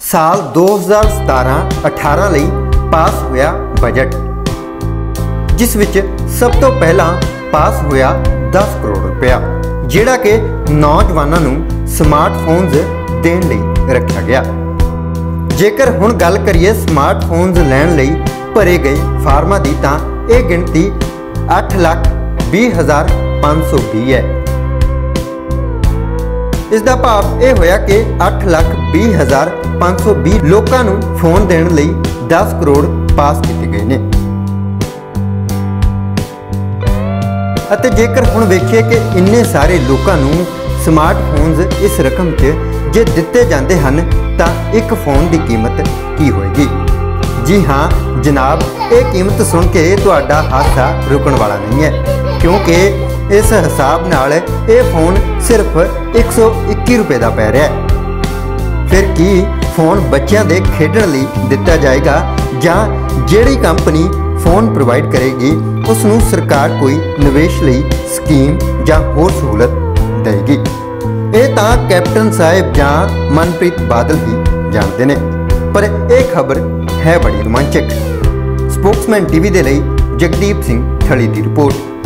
ਸਾਲ 2017-18 ਲਈ ਪਾਸ ਹੋਇਆ ਬਜਟ ਜਿਸ ਵਿੱਚ ਸਭ ਤੋਂ ਪਹਿਲਾਂ ਪਾਸ ਹੋਇਆ 10 ਕਰੋੜ ਰੁਪਇਆ, ਜਿਹੜਾ ਕਿ ਨੌਜਵਾਨਾਂ ਨੂੰ ਸਮਾਰਟਫੋਨਸ ਦੇਣ ਲਈ ਰੱਖਿਆ ਗਿਆ। ਜੇਕਰ ਹੁਣ ਗੱਲ ਕਰੀਏ ਸਮਾਰਟਫੋਨਸ ਲੈਣ ਲਈ ਭਰੇ ਗਏ ਫਾਰਮਾਂ ਦੀ, ਤਾਂ ਇਹ ਗਿਣਤੀ 8 ਲੱਖ 20520 ਹੈ। ਇਸ ਦਾ ਭਾਵ ਇਹ ਹੋਇਆ ਕਿ 8 ਲੱਖ 20520 ਲੋਕਾਂ ਨੂੰ ਫੋਨ ਦੇਣ ਲਈ 10 ਕਰੋੜ ਪਾਸ ਕੀਤੇ ਗਏ ਨੇ। ਅਤੇ ਜੇਕਰ ਹੁਣ ਵੇਖੀਏ ਕਿ ਇੰਨੇ ਸਾਰੇ ਲੋਕਾਂ ਨੂੰ ਸਮਾਰਟਫੋਨਸ ਇਸ ਰਕਮ 'ਚ ਜੇ ਦਿੱਤੇ ਜਾਂਦੇ ਹਨ, ਤਾਂ ਇੱਕ ਫੋਨ ਦੀ ਕੀਮਤ ਕੀ ਹੋਏਗੀ? ਜੀ ਹਾਂ, ਜਨਾਬ, ਇਹ ਕੀਮਤ ਸੁਣ ਕੇ ਤੁਹਾਡਾ ਹਾਸਾ ਰੁਕਣ ਵਾਲਾ ਨਹੀਂ ਹੈ, ਕਿਉਂਕਿ ਇਸ ਹਿਸਾਬ ਨਾਲ ਇਹ ਫੋਨ ਸਿਰਫ 121 ਰੁਪਏ ਦਾ ਪੈ ਰਿਹਾ ਹੈ। ਫਿਰ ਕੀ ਫੋਨ ਬੱਚਿਆਂ ਦੇ ਖੇਡਣ ਲਈ ਦਿੱਤਾ ਜਾਏਗਾ ਜਾਂ ਜਿਹੜੀ ਕੰਪਨੀ ਫੋਨ ਪ੍ਰੋਵਾਈਡ ਕਰੇਗੀ ਉਸ ਨੂੰ ਸਰਕਾਰ ਕੋਈ ਨਿਵੇਸ਼ ਲਈ ਸਕੀਮ ਜਾਂ ਹੋਰ ਸਹੂਲਤ ਦੇਗੀ ਇਹ ਤਾਂ ਕੈਪਟਨ ਸਾਹਿਬ ਜਾਂ ਮਨਪ੍ਰੀਤ ਬਾਦਲ ਹੀ ਜਾਣਦੇ ਨੇ, ਪਰ ਇਹ ਖਬਰ ਹੈ ਬੜੀ ਰੋਮਾਂਚਕ। ਸਪੋਕਸਮੈਨ ਟੀਵੀ ਦੇ ਲਈ ਜਗਦੀਪ ਸਿੰਘ ਥਲੀ ਦੀ ਰਿਪੋਰਟ।